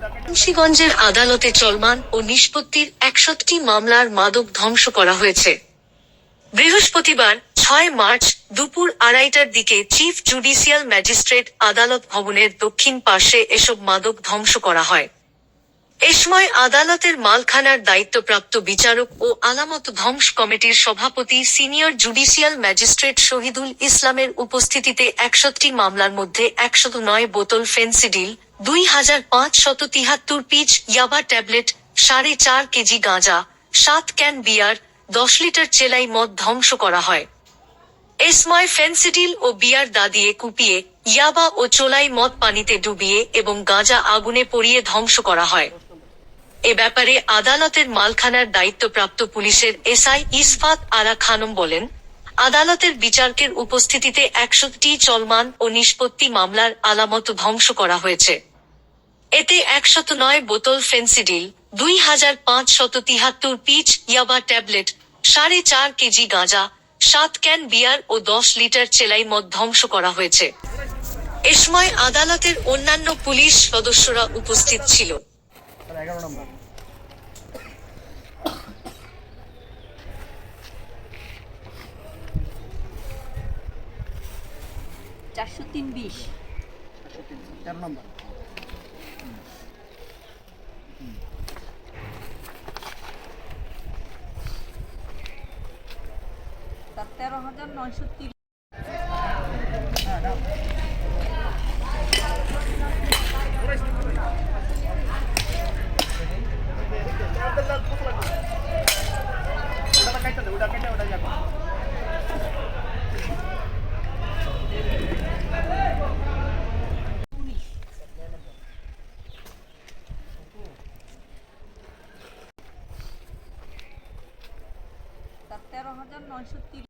মুন্সিগঞ্জের আদালতে চলমান ও নিষ্পত্তির একষট্টি মামলার মাদক ধ্বংস করা হয়েছে। বৃহস্পতিবার, ছয় মার্চ, দুপুর আড়াইটার দিকে চিফ জুডিশিয়াল ম্যাজিস্ট্রেট আদালত ভবনের দক্ষিণ পার্শ্বে এসব মাদক ধ্বংস করা হয়। এ সময় আদালতের মালখানার দায়িত্বপ্রাপ্ত বিচারক ও আলামত ধ্বংস কমিটির সভাপতি সিনিয়র জুডিশিয়াল ম্যাজিস্ট্রেট শহীদুল ইসলামের উপস্থিতিতে একষট্টি মামলার মধ্যে একশত নয় বোতল ফেন্সিডিল, দুই হাজার পাঁচ শত তিহাত্তর পিচ ইয়াবা ট্যাবলেট, সাড়ে চার কেজি গাঁজা, সাত ক্যান বিয়ার, দশ লিটার চেলাই মদ ধ্বংস করা হয়। এসময় ফেন্সিডিল ও বিয়ার দা দিয়ে কুপিয়ে ইয়াবা ও চোলাই মদ পানিতে ডুবিয়ে এবং গাঁজা আগুনে পড়িয়ে ধ্বংস করা হয়। এ ব্যাপারে আদালতের মালখানার দায়িত্বপ্রাপ্ত পুলিশের এসআই ইসফাত আরা খানম বলেন, আদালতের বিচারকের উপস্থিতিতে একশোটি চলমান ও নিষ্পত্তি মামলার আলামত ধ্বংস করা হয়েছে। এতে একশত নয় বোতল ফেন্সিডিল, দুই হাজার পাঁচশত তিহাত্তর পিচ ইয়াবা ট্যাবলেট, সাড়ে চার কেজি গাঁজা, সাত ক্যান বিয়ার ও দশ লিটার চেলাই মদ ধ্বংস করা হয়েছে। এ সময় আদালতের অন্যান্য পুলিশ সদস্যরা উপস্থিত ছিল। চারশো তিন বিশ। তেরো নম্বর। তেরো হাজার নয়শো তিরিশ। ওটা কাটতে ওটা যাবে তার তেরো হাজার নয়শো তিরিশ